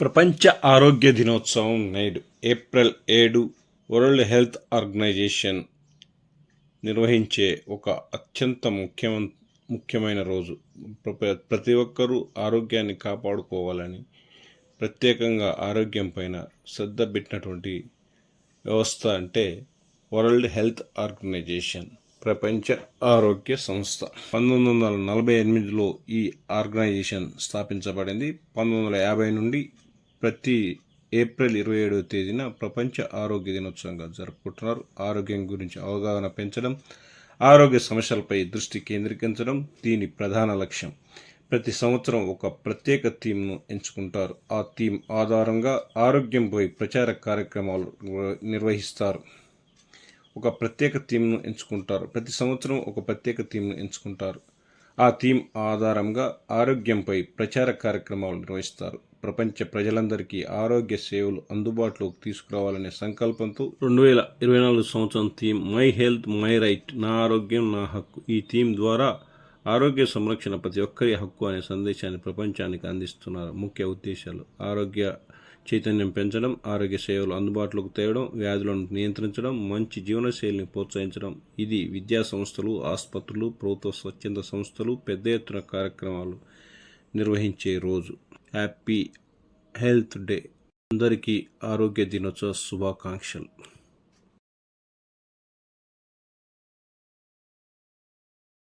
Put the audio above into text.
ప్రపంచ ఆరోగ్య దినోత్సవం నేడు ఏప్రిల్ ఏడు వరల్డ్ హెల్త్ ఆర్గనైజేషన్ నిర్వహించే ఒక అత్యంత ముఖ్యమ ముఖ్యమైన రోజు. ప్ర- ప్రతి ఒక్కరూ ఆరోగ్యాన్ని కాపాడుకోవాలని ప్రత్యేకంగా ఆరోగ్యం పైన శ్రద్ధ పెట్టినటువంటి వ్యవస్థ అంటే వరల్డ్ హెల్త్ ఆర్గనైజేషన్. ప్రపంచ ఆరోగ్య సంస్థ. పంతొమ్మిది వందల నలభై ఎనిమిదిలో ఈ ఆర్గనైజేషన్ స్థాపించబడింది. పంతొమ్మిది వందల యాభై నుండి ప్రతి ఏప్రిల్ ఇరవై ఏడవ తేదీన ప్రపంచ ఆరోగ్య దినోత్సవంగా జరుపుకుంటున్నారు. ఆరోగ్యం గురించి అవగాహన పెంచడం ఆరోగ్య సమస్యలపై దృష్టి కేంద్రీకరించడం దీని ప్రధాన లక్ష్యం. ప్రతి సంవత్సరం ఒక ప్రత్యేక థీమ్ను ఎంచుకుంటారు. ఆ థీమ్ ఆధారంగా ఆరోగ్యంపై ప్రచార కార్యక్రమాలు నిర్వహిస్తారు. ఒక ప్రత్యేక థీమ్ను ఎంచుకుంటారు. ప్రతి సంవత్సరం ఒక ప్రత్యేక థీమ్ను ఎంచుకుంటారు. ఆ థీమ్ ఆధారంగా ఆరోగ్యంపై ప్రచార కార్యక్రమాలు నిర్వహిస్తారు. ప్రపంచ ప్రజలందరికీ ఆరోగ్య సేవలు అందుబాటులోకి తీసుకురావాలనే సంకల్పంతో రెండు వేల ఇరవై నాలుగు సంవత్సరం theme my health my right నా ఆరోగ్యం నా హక్కు ఈ థీమ్ ద్వారా ఆరోగ్య సంరక్షణ ప్రతి ఒక్కరి హక్కు అనే సందేశాన్ని ప్రపంచానికి అందిస్తున్నారు. ముఖ్య ఉద్దేశాలు. ఆరోగ్య చైతన్యం పెంచడం ఆరోగ్య సేవలు అందుబాటులోకి తేవడం వ్యాధులను నియంత్రించడం మంచి జీవనశైలిని ప్రోత్సహించడం. ఇది విద్యా సంస్థలు ఆసుపత్రులు ప్రభుత్వ స్వచ్ఛంద సంస్థలు పెద్ద ఎత్తున కార్యక్రమాలు నిర్వహించే రోజు. Happy health day. అందరికీ ఆరోగ్య దినోత్సవ శుభాకాంక్షలు.